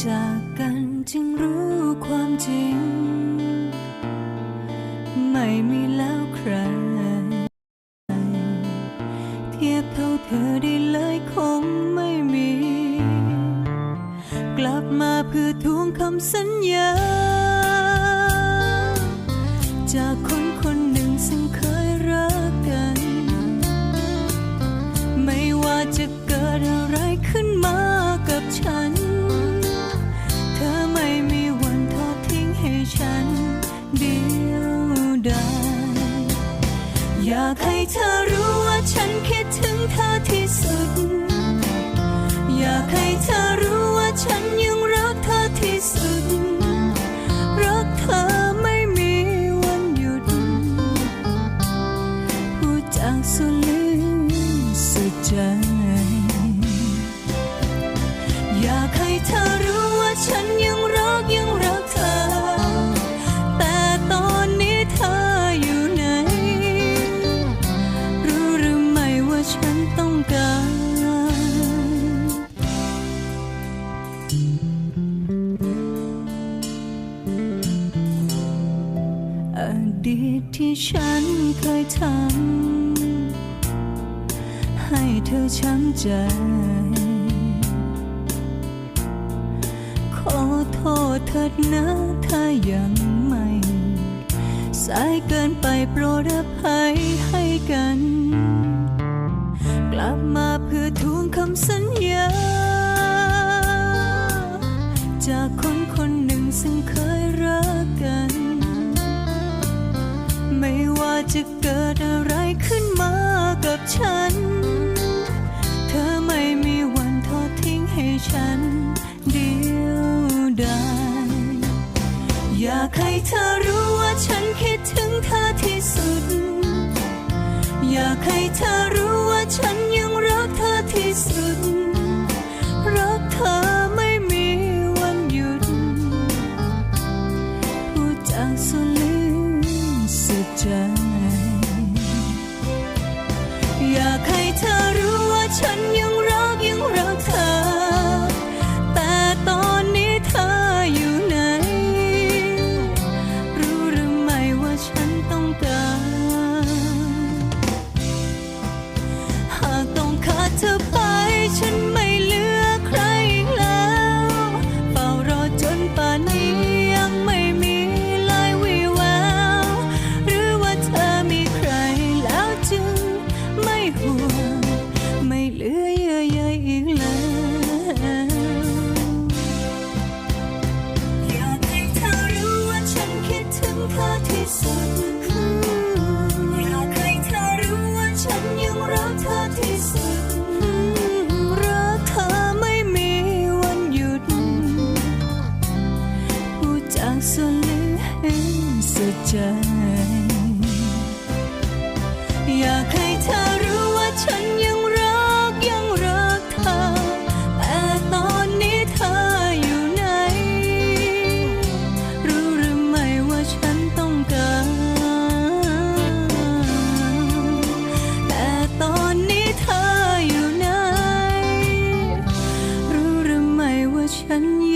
จากกันจึงรู้ความจริง ไม่มีแล้วใคร เทียบเท่าเธอได้เลยคงไม่มี กลับมาเพื่อทวงคำสัญญา จากคนคนหนึ่งซึ่งเค ฉันเดียวดายอยากให้เธอรู้ว่าฉันคิดถึงเธอที่สุด อยากให้เธอรู้ว่าฉันยังรักเธอที่สุด รักเธอไม่มีวันหยุด พูดจากสุดลึกสุดใจ ดีตที่ฉันเคยทำให้เธอช้ำใจ ขอโทษเถิดนะถ้ายังไม่ สายเกินไปโปรดอภัยให้กัน กลับมาเพื่อทวงคำสัญญา จะเกิดอะไรขึ้นมากับฉัน เธอไม่มีวันทอดทิ้งให้ฉัน เดียวดายอยากให้เธอรู้ว่าฉันคิดถึงเธอที่สุด อยากให้เธอรู้ว่าฉันยังรักเธอที่สุด รักเธอ อยากให้เธอรู้ว่าฉันยังรักยังรักเธอ แต่ตอนนี้เธออยู่ไหน รู้หรือไม่ว่าฉันต้องการ หากต้งขาดเธอไป สุดอยากให้เธอรู้ว่าฉันยังรักเธอที่สุด รักเธอไม่มีวันหยุดพูดจากส่วนลึกสุดใจ 等一